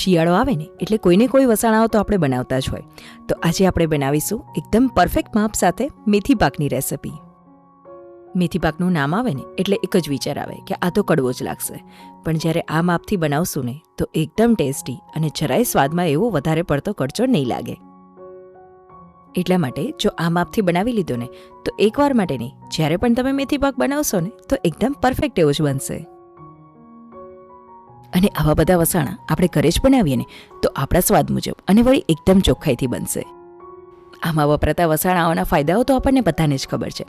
શિયાળો આવે ને, એટલે કોઈને કોઈ વસાણાઓ તો આપણે બનાવતા જ હોય. તો આજે આપણે બનાવીશું એકદમ પરફેક્ટ માપ સાથે મેથી પાકની રેસિપી મેથી પાકનું નામ આવે ને, એટલે એક જ વિચાર આવે કે આ તો કડવો જ લાગશે. પણ જ્યારે આ માપથી બનાવશું ને, તો એકદમ ટેસ્ટી અને જરાય સ્વાદમાં એવો વધારે પડતો કડચો નહીં લાગે. એટલા માટે જો આ માપથી બનાવી લીધો ને, તો એકવાર માટે નહીં, જ્યારે પણ તમે મેથી પાક બનાવશો ને, તો એકદમ પરફેક્ટ એવો જ બનશે. અને આવા બધા વસાણા આપણે ઘરે જ બનાવીએ ને, તો આપણા સ્વાદ મુજબ અને વળી એકદમ ચોખ્ખાઈથી બનશે. આમાં વપરાતા વસાણાઓના ફાયદાઓ તો આપણને બધાને જ ખબર છે.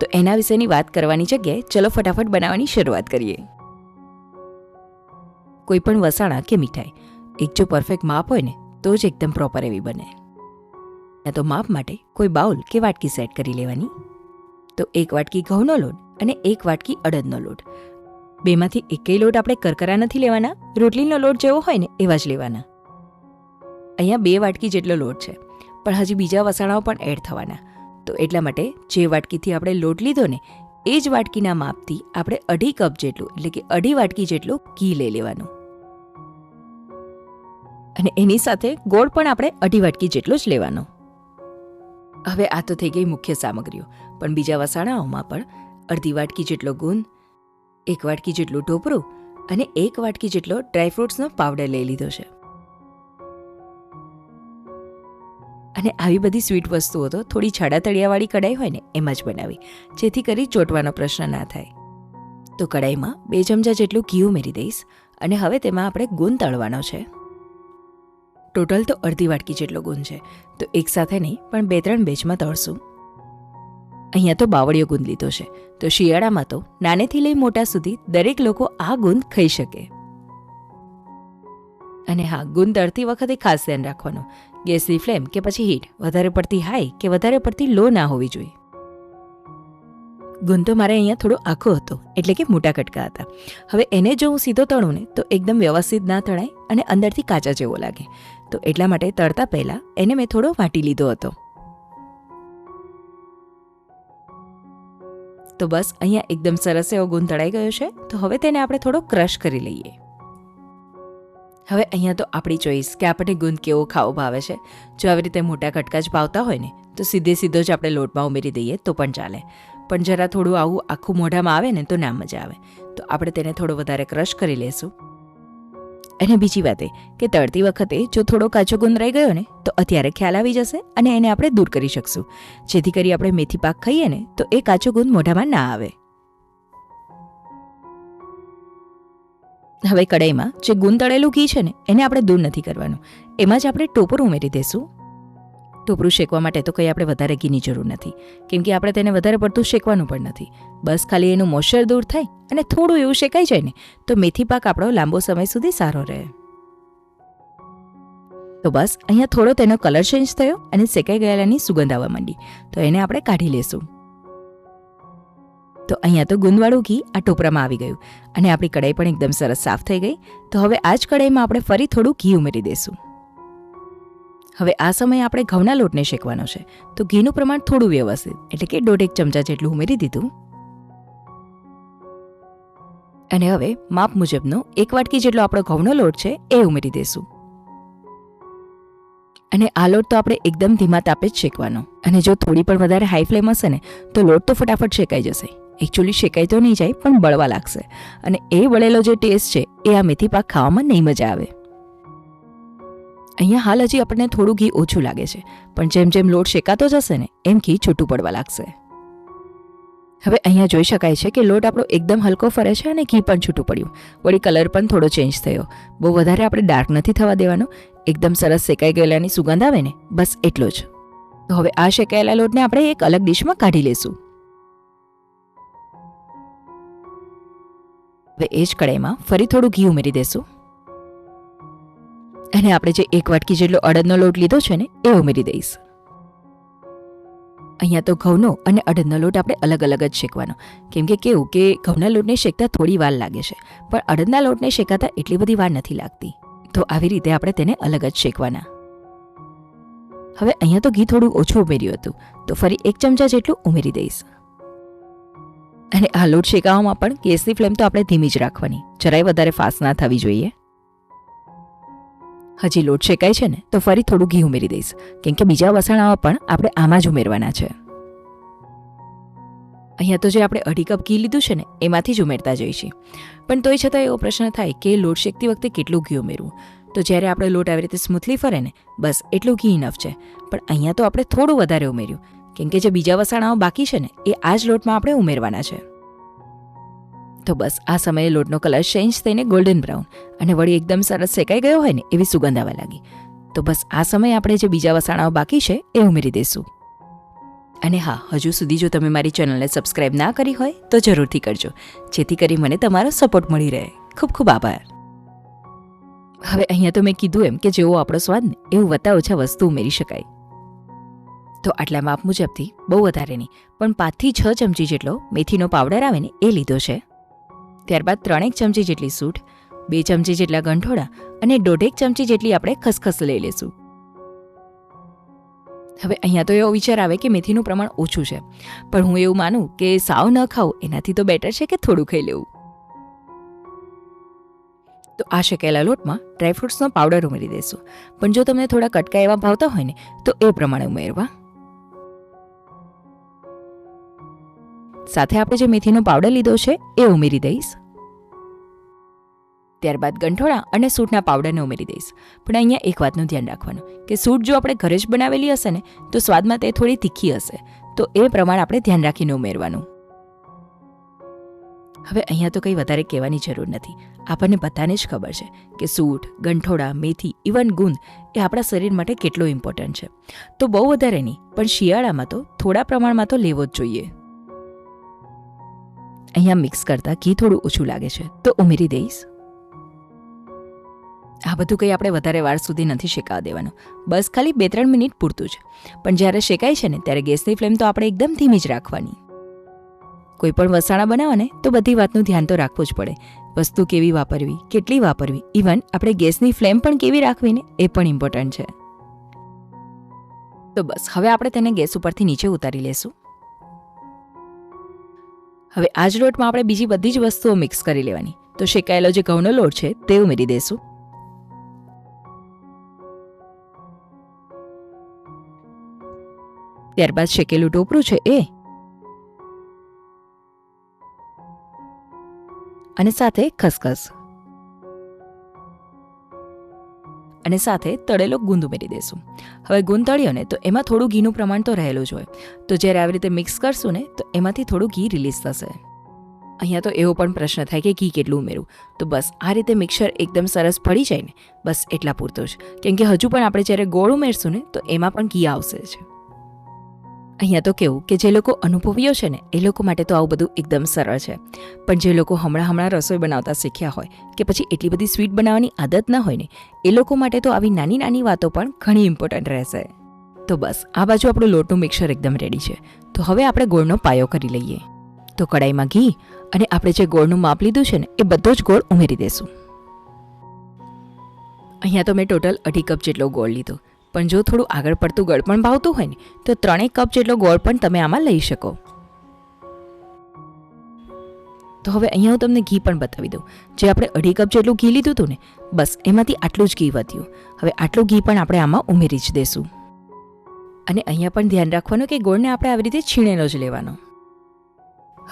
તો એના વિશેની વાત કરવાની જગ્યાએ ચલો ફટાફટ બનાવવાની શરૂઆત કરીએ. કોઈ પણ વસાણા કે મીઠાઈ, એક જો પરફેક્ટ માપ હોય ને, તો જ એકદમ પ્રોપર એવી બને. તો માપ માટે કોઈ બાઉલ કે વાટકી સેટ કરી લેવાની. તો એક વાટકી ઘઉંનો લોટ અને એક વાટકી અડદનો લોટ. બેમાંથી એકેય લોટ આપણે કરકરા નથી લેવાના. રોટલીનો લોટ જેવો હોય ને એવા જ લેવાના. અહીંયા બે વાટકી જેટલો લોટ છે. પણ હજી બીજા વસાણાઓ પણ એડ થવાના. તો એટલા માટે જે વાટકીથી આપણે લોટ લીધો ને, એ જ વાટકીના માપથી આપણે અઢી કપ જેટલું, એટલે કે અઢી વાટકી જેટલું ઘી લઈ લેવાનું. અને એની સાથે ગોળ પણ આપણે અઢી વાટકી જેટલો જ લેવાનો. હવે આ તો થઈ ગઈ મુખ્ય સામગ્રીઓ, પણ બીજા વસાણાઓમાં પણ અડધી વાટકી જેટલો ગુંદ એક વાટકી જેટલું ટોપરું અને એક વાટકી જેટલો ડ્રાયફ્રૂટ્સનો પાવડર લઈ લીધો છે. અને આવી બધી સ્વીટ વસ્તુઓ તો થોડી છાડા તળિયાવાળી કડાઈ હોય ને એમાં જ બનાવી, જેથી કરી ચોંટવાનો પ્રશ્ન ના થાય. તો કડાઈમાં બે ચમચા જેટલું ઘી ઉમેરી દઈશ અને હવે તેમાં આપણે ગુણ તળવાનો છે. ટોટલ તો અડધી વાટકી જેટલો ગુણ છે, તો એકસાથે નહીં, પણ બે ત્રણ બેચમાં તળશું. અહીંયા તો બાવળીયો ગુંદ લીધો છે. તો શિયાળામાં તો નાનેથી લઈ મોટા સુધી દરેક લોકો આ ગુંદ ખાઈ શકે. અને હા, ગુંદ તળતી વખતે ખાસ ધ્યાન રાખવાનું. ગેસની ફ્લેમ કે પછી હીટ વધારે પડતી હાઈ કે વધારે પડતી લો ના હોવી જોઈએ. ગુંદ તો મારે અહીંયા થોડો આખો હતો, એટલે કે મોટા કટકા હતા. હવે એને જો હું સીધો તળું ને, તો એકદમ વ્યવસ્થિત ના તળાય અને અંદરથી કાચા જેવો લાગે. તો એટલા માટે તળતા પહેલાં એને મેં થોડો વાટી લીધો હતો. તો બસ અહીંયા એકદમ સરસ એવો ગુણ તળાઈ ગયો છે. તો હવે તેને આપણે થોડો ક્રશ કરી લઈએ. હવે અહીંયા તો આપણી ચોઈસ કે આપણને ગુંદ કેવો ખાવો ભાવે છે. જો આવી રીતે મોટા કટકા જ ભાવતા હોય ને, તો સીધે સીધો જ આપણે લોટમાં ઉમેરી દઈએ તો પણ ચાલે. પણ જરા થોડું આવું આખું મોઢામાં આવે ને તો ના મજા આવે. તો આપણે તેને થોડો વધારે ક્રશ કરી લેશું. અને બીજી વાત એ કે તળતી વખતે જો થોડો કાચો ગુંદ રહી ગયો ને, તો અત્યારે ખ્યાલ આવી જશે અને એને આપણે દૂર કરી શકશું. જેથી કરી આપણે મેથી પાક ખાઈએ ને, તો એ કાચો ગુંદ મોઢામાં ના આવે. હવે કડાઈમાં જે ગુંદ તળેલું ઘી છે ને, એને આપણે દૂર નથી કરવાનું. એમાં જ આપણે ટોપર ઉમેરી દઈશું ટોપરું શેકવા માટે તો કંઈ આપણે વધારે ઘીની જરૂર નથી. કેમ કે આપણે તેને વધારે પડતું શેકવાનું પણ નથી. બસ ખાલી એનું મોશર દૂર થાય અને થોડું એવું શેકાઈ જાય ને, તો મેથી પાક આપણો લાંબો સમય સુધી સારો રહે. તો બસ, અહીંયા થોડો તેનો કલર ચેન્જ થયો અને શેકાઈ ગયેલાની સુગંધ આવવા માંડી. તો એને આપણે કાઢી લેશું. તો અહીંયા તો ગુંદવાળું ઘી આ ટોપરામાં આવી ગયું અને આપણી કડાઈ પણ એકદમ સરસ સાફ થઈ ગઈ. તો હવે આ જ કઢાઈમાં આપણે ફરી થોડું ઘી ઉમેરી દઈશું હવે આ સમયે આપણે ઘઉંના લોટને શેકવાનો છે. તો ઘીનું પ્રમાણ થોડું વ્યવસ્થિત, એટલે કે દોઢ એક ચમચા જેટલું ઉમેરી દીધું. અને હવે માપ મુજબનો એક વાટકી જેટલો આપણો ઘઉંનો લોટ છે એ ઉમેરી દઈશું અને આ લોટ તો આપણે એકદમ ધીમા તાપે જ શેકવાનો. અને જો થોડી પણ વધારે હાઈ ફ્લેમ હશે ને, તો લોટ તો ફટાફટ શેકાઈ જશે. એકચ્યુઅલી શેકાઈ તો નહીં જાય, પણ બળવા લાગશે. અને એ બળેલો જે ટેસ્ટ છે, એ આ મેથી પાક ખાવામાં નહીં મજા આવે. અહીંયા હાલ હજી આપણને થોડું ઘી ઓછું લાગે છે, પણ જેમ જેમ લોટ શેકાતો જશે ને, એમ ઘી છૂટું પડવા લાગશે. હવે અહીંયા જોઈ શકાય છે કે લોટ આપણો એકદમ હલકો ફરે છે અને ઘી પણ છૂટું પડ્યું. વળી કલર પણ થોડો ચેન્જ થયો. બહુ વધારે આપણે ડાર્ક નથી થવા દેવાનો. એકદમ સરસ શેકાઈ ગયેલાની સુગંધ આવે ને, બસ એટલો જ. તો હવે આ શેકાયેલા લોટને આપણે એક અલગ ડીશમાં કાઢી લેશું હવે એ જ કડાઈમાં ફરી થોડું ઘી ઉમેરી દેશું. અને આપણે જે એક વાટકી જેટલો અડદનો લોટ લીધો છે ને, એ ઉમેરી દઈશ. અહીંયા તો ઘઉંનો અને અડદનો લોટ આપણે અલગ અલગ જ શેકવાનો. કેમ કે કેવું કે ઘઉંના લોટને શેકતા થોડી વાર લાગે છે, પણ અડદના લોટને શેકાતા એટલી બધી વાર નથી લાગતી. તો આવી રીતે આપણે તેને અલગ જ શેકવાના. હવે અહીંયા તો ઘી થોડું ઓછું ઉમેર્યું હતું, તો ફરી એક ચમચા જેટલું ઉમેરી દઈશ. અને આ લોટ શેકાવામાં પણ ગેસની ફ્લેમ તો આપણે ધીમી જ રાખવાની, જરાય વધારે ફાસ્ટ ના થવી જોઈએ. હજી લોટ શેકાય છે ને, તો ફરી થોડું ઘી ઉમેરી દઈશ. કેમ કે બીજા વસાણાઓ પણ આપણે આમાં જ ઉમેરવાના છે. અહીંયા તો જે આપણે અઢી કપ ઘી લીધું છે ને, એમાંથી જ ઉમેરતા જઈશું. પણ તોય છતાં એવો પ્રશ્ન થાય કે લોટ શેકતી વખતે કેટલું ઘી ઉમેરવું? તો જ્યારે આપણે લોટ આવી રીતે સ્મૂથલી ફરે ને, બસ એટલું ઘી ઇનફ છે. પણ અહીંયા તો આપણે થોડું વધારે ઉમેર્યું. કેમ કે જે બીજા વસાણાઓ બાકી છે ને, એ આ જ લોટમાં આપણે ઉમેરવાના છે. તો બસ, આ સમયે લોટનો કલર ચેન્જ થઈને ગોલ્ડન બ્રાઉન અને વળી એકદમ સરસ શેકાઈ ગયો હોય ને, એવી સુગંધ આવવા લાગી. તો બસ, આ સમયે આપણે જે બીજા વસાણાઓ બાકી છે, એ ઉમેરી દઈશું. અને હા, હજુ સુધી જો તમે મારી ચેનલને સબસ્ક્રાઇબ ના કરી હોય, તો જરૂરથી કરજો. જેથી કરી મને તમારો સપોર્ટ મળી રહે. ખૂબ ખૂબ આભાર. હવે અહીંયા તો મેં કીધું એમ કે જેવો આપણો સ્વાદ ને, એવું વત્તા ઓછા વસ્તુ ઉમેરી શકાય. તો આટલા માપ મુજબથી બહુ વધારે નહીં, પણ પાંચથી છ ચમચી જેટલો મેથીનો પાવડર આવે ને, એ લીધો છે. ત્યારબાદ ત્રણેક ચમચી જેટલી સૂઠ, બે ચમચી જેટલા ગંઠોડા અને દોઢેક ચમચી જેટલી આપણે ખસખસ લઈ લેશું હવે અહીંયા તો એવો વિચાર આવે કે મેથીનું પ્રમાણ ઓછું છે, પણ હું એવું માનું કે સાવ ન ખાઉં એનાથી તો બેટર છે કે થોડું ખાઈ લેવું. તો આ શેકેલા લોટમાં ડ્રાયફ્રૂટ્સનો પાવડર ઉમેરી દઈશું, પણ જો તમને થોડા કટકા એવા ભાવતા હોય ને, તો એ પ્રમાણે ઉમેરવા. સાથે આપણે જે મેથીનો પાવડર લીધો છે, એ ઉમેરી દઈશ. ત્યારબાદ ગંઠોળા અને સૂટના પાવડરને ઉમેરી દઈશ. પણ અહીંયા એક વાતનું ધ્યાન રાખવાનું, કે સૂટ જો આપણે ઘરે જ બનાવેલી હશે ને, તો સ્વાદમાં તે થોડી તીખી હશે. તો એ પ્રમાણે આપણે ધ્યાન રાખીને ઉમેરવાનું. હવે અહીંયા તો કંઈ વધારે કહેવાની જરૂર નથી. આપણને બધાને જ ખબર છે કે સૂટ ગંઠોડા મેથી, ઇવન ગુંદ એ આપણા શરીર માટે કેટલો ઇમ્પોર્ટન્ટ છે. તો બહુ વધારે નહીં, પણ શિયાળામાં તો થોડા પ્રમાણમાં તો લેવો જ જોઈએ. અહીંયા મિક્સ કરતાં ઘી થોડું ઓછું લાગે છે. તો ઉમેરી દઈશ. આ બધું કંઈ આપણે વધારે વાર સુધી નથી શેકાવા દેવાનું. બસ ખાલી બે ત્રણ મિનિટ પૂરતું છે. પણ જ્યારે શેકાય છે ને, ત્યારે ગેસની ફ્લેમ તો આપણે એકદમ ધીમી જ રાખવાની. કોઈ પણ વસાણા બનાવો ને તો બધી વાતનું ધ્યાન તો રાખવું જ પડે. વસ્તુ કેવી વાપરવી, કેટલી વાપરવી ઇવન આપણે ગેસની ફ્લેમ પણ કેવી રાખવી ને એ પણ ઇમ્પોર્ટન્ટ છે. તો બસ, હવે આપણે તેને ગેસ ઉપરથી નીચે ઉતારી લેશું. હવે આ જ લોટમાં આપણે બીજી બધી જ વસ્તુઓ મિક્સ કરી લેવાની. તો શેકાયેલો જે ઘઉંનો લોટ છે, તે ઉમેરી દઈશું ત્યારબાદ શેકેલું ટોપરું છે એ. અને સાથે ખસખસ. અને સાથે તળેલો ગુંદ ઉમેરી દઈશું હવે ગુંદ તળ્યો ને તો એમાં થોડું ઘીનું પ્રમાણ તો રહેલું જ હોય. તો જ્યારે આવી રીતે મિક્સ કરશું ને, તો એમાંથી થોડું ઘી રિલીઝ થશે. અહીંયા તો એવો પણ પ્રશ્ન થાય કે ઘી કેટલું ઉમેરવું તો બસ આ રીતે મિક્સર એકદમ સરસ પડી જાય ને, બસ એટલા પૂરતું જ. કેમ કે હજુ પણ આપણે જ્યારે ગોળ ઉમેરશું ને, તો એમાં પણ ઘી આવશે જ. અહીંયા તો કેવું કે જે લોકો અનુભવીઓ છે ને, એ લોકો માટે તો આવું બધું એકદમ સરળ છે. પણ જે લોકો હમણાં હમણાં રસોઈ બનાવતા શીખ્યા હોય કે પછી એટલી બધી સ્વીટ બનાવવાની આદત ના હોય ને, એ લોકો માટે તો આવી નાની નાની વાતો પણ ઘણી ઇમ્પોર્ટન્ટ રહેશે. તો બસ, આ બાજુ આપણું લોટનું મિક્સર એકદમ રેડી છે. તો હવે આપણે ગોળનો પાયો કરી લઈએ. તો કડાઈમાં ઘી અને આપણે જે ગોળનું માપ લીધું છે ને, એ બધો જ ગોળ ઉમેરી દેશું. અહીંયા તો મેં ટોટલ અઢી કપ જેટલો ગોળ લીધો. પણ જો થોડું આગળ પડતું ગળ પણ ભાવતું હોય ને, તો ત્રણેક કપ જેટલો ગોળ પણ તમે આમાં લઈ શકો. તો હવે અહીંયા હું તમને ઘી પણ બતાવી દઉં. જે આપણે અઢી કપ જેટલું ઘી લીધું હતું ને, બસ એમાંથી આટલું જ ઘી વધ્યું. હવે આટલું ઘી પણ આપણે આમાં ઉમેરી જ દેશું. અને અહીંયા પણ ધ્યાન રાખવાનું કે ગોળને આપણે આવી રીતે છીણેલો જ લેવાનો.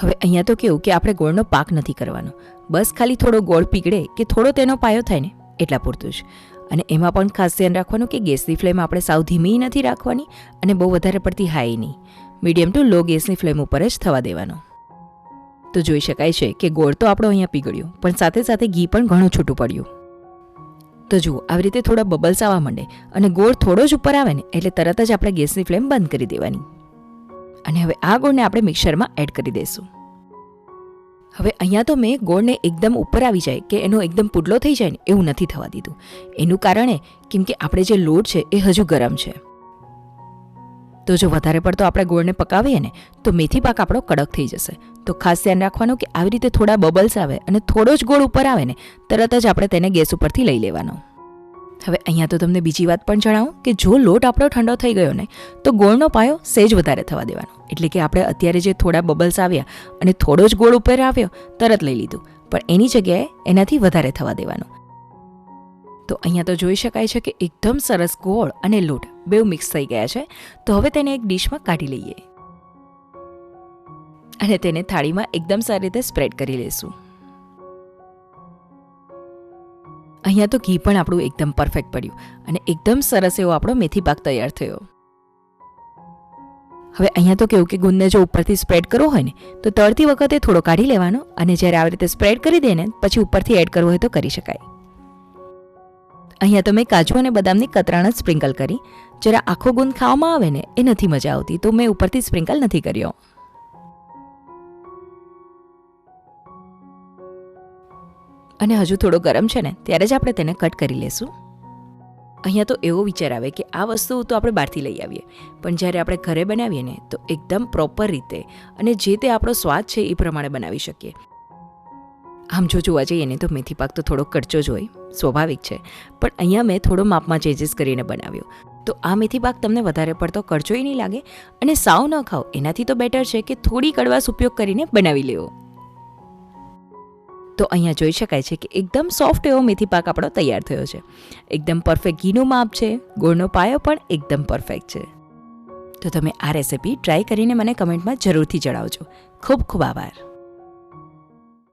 હવે અહીંયા તો કેવું કે આપણે ગોળનો પાક નથી કરવાનો. બસ ખાલી થોડો ગોળ પીગળે કે થોડો તેનો પાયો થાય ને, એટલા પૂરતું જ. અને એમાં પણ ખાસ ધ્યાન રાખવાનું કે ગેસની ફ્લેમ આપણે સાવ ધીમી નથી રાખવાની અને બહુ વધારે પડતી હાઈ નહીં. મીડિયમ ટુ લો ગેસની ફ્લેમ ઉપર જ થવા દેવાનો. તો જોઈ શકાય છે કે ગોળ તો આપણો અહીંયા પીગળ્યો, પણ સાથે સાથે ઘી પણ ઘણું છૂટું પડ્યું. તો જુઓ, આવી રીતે થોડા બબલ્સ આવવા માંડે અને ગોળ થોડો જ ઉપર આવે ને એટલે તરત જ આપણે ગેસની ફ્લેમ બંધ કરી દેવાની. અને હવે આ ગોળને આપણે મિક્સરમાં એડ કરી દઈશું હવે અહીંયા તો મેં ગોળને એકદમ ઉપર આવી જાય કે એનો એકદમ પુડલો થઈ જાય ને એવું નથી થવા દીધું. એનું કારણે કેમ કે આપણે જે લોટ છે એ હજુ ગરમ છે. તો જો વધારે પડતો આપણે ગોળને પકાવીએ ને, તો મેથી પાક આપણો કડક થઈ જશે. તો ખાસ ધ્યાન રાખવાનું કે આવી રીતે થોડા બબલ્સ આવે અને થોડો જ ગોળ ઉપર આવે ને, તરત જ આપણે તેને ગેસ ઉપરથી લઈ લેવાનો. હવે અહીંયા તો તમને બીજી વાત પણ જણાવું કે જો લોટ આપણો ઠંડો થઈ ગયો ને, તો ગોળનો પાયો સેજ વધારે થવા દેવાનો. એટલે કે આપણે અત્યારે જે થોડા બબલ્સ આવ્યા અને થોડો જ ગોળ ઉપર આવ્યો, તરત લઈ લીધું. પણ એની જગ્યાએ એનાથી વધારે થવા દેવાનો. તો અહીંયા તો જોઈ શકાય છે કે એકદમ સરસ ગોળ અને લોટ બેવ મિક્સ થઈ ગયા છે. તો હવે તેને એક ડીશમાં કાઢી લઈએ. અને તેને થાળીમાં એકદમ સારી રીતે સ્પ્રેડ કરી લઈશું. અહીંયા તો ઘી પણ આપણું એકદમ પરફેક્ટ પડ્યું. અને એકદમ સરસ એવો આપણો મેથી પાક તૈયાર થયો. હવે અહીંયા તો કેવું કે ગુંદને જો ઉપરથી સ્પ્રેડ કરવો હોય ને, તો તળતી વખતે થોડો કાઢી લેવાનો અને જ્યારે આવી રીતે સ્પ્રેડ કરી દે ને, પછી ઉપરથી એડ કરવો હોય તો કરી શકાય. અહીંયા તો મેં કાજુ અને બદામની કતરાણ જ સ્પ્રિંકલ કરી. જ્યારે આખો ગુંદ ખાવામાં આવે ને, એ નથી મજા આવતી, તો મેં ઉપરથી સ્પ્રિંકલ નથી કર્યો. અને હજુ થોડો ગરમ છે ને, ત્યારે જ આપણે તેને કટ કરી લેશું. અહીંયા તો એવો વિચાર આવે કે આ વસ્તુ તો આપણે બહારથી લઈ આવીએ, પણ જ્યારે આપણે ઘરે બનાવીએ ને, તો એકદમ પ્રોપર રીતે અને જે તે આપણો સ્વાદ છે એ પ્રમાણે બનાવી શકીએ. આમ જો જોવા જઈએ ને, તો મેથી પાક તો થોડો કડચો જ હોય, સ્વાભાવિક છે, પણ અહીંયા મેં થોડો માપમાં ચેન્જીસ કરીને બનાવ્યો. તો આ મેથી પાક તમને વધારે પડતો કડચોય નહીં લાગે અને સાવ ન ખાઓ, એનાથી તો બેટર છે કે થોડી કડવાશ ઉપયોગ કરીને બનાવી લેવો. તો અહીંયા જોઈ શકાય છે કે એકદમ સોફ્ટ એવો મેથી પાક આપણો તૈયાર થયો છે. એકદમ પરફેક્ટ ઘીનું માપ છે, ગોળનો પાયો પણ એકદમ પરફેક્ટ છે. તો તમે આ રેસિપી ટ્રાય કરીને મને કમેન્ટમાં જરૂરથી જણાવજો. ખૂબ ખૂબ આભાર.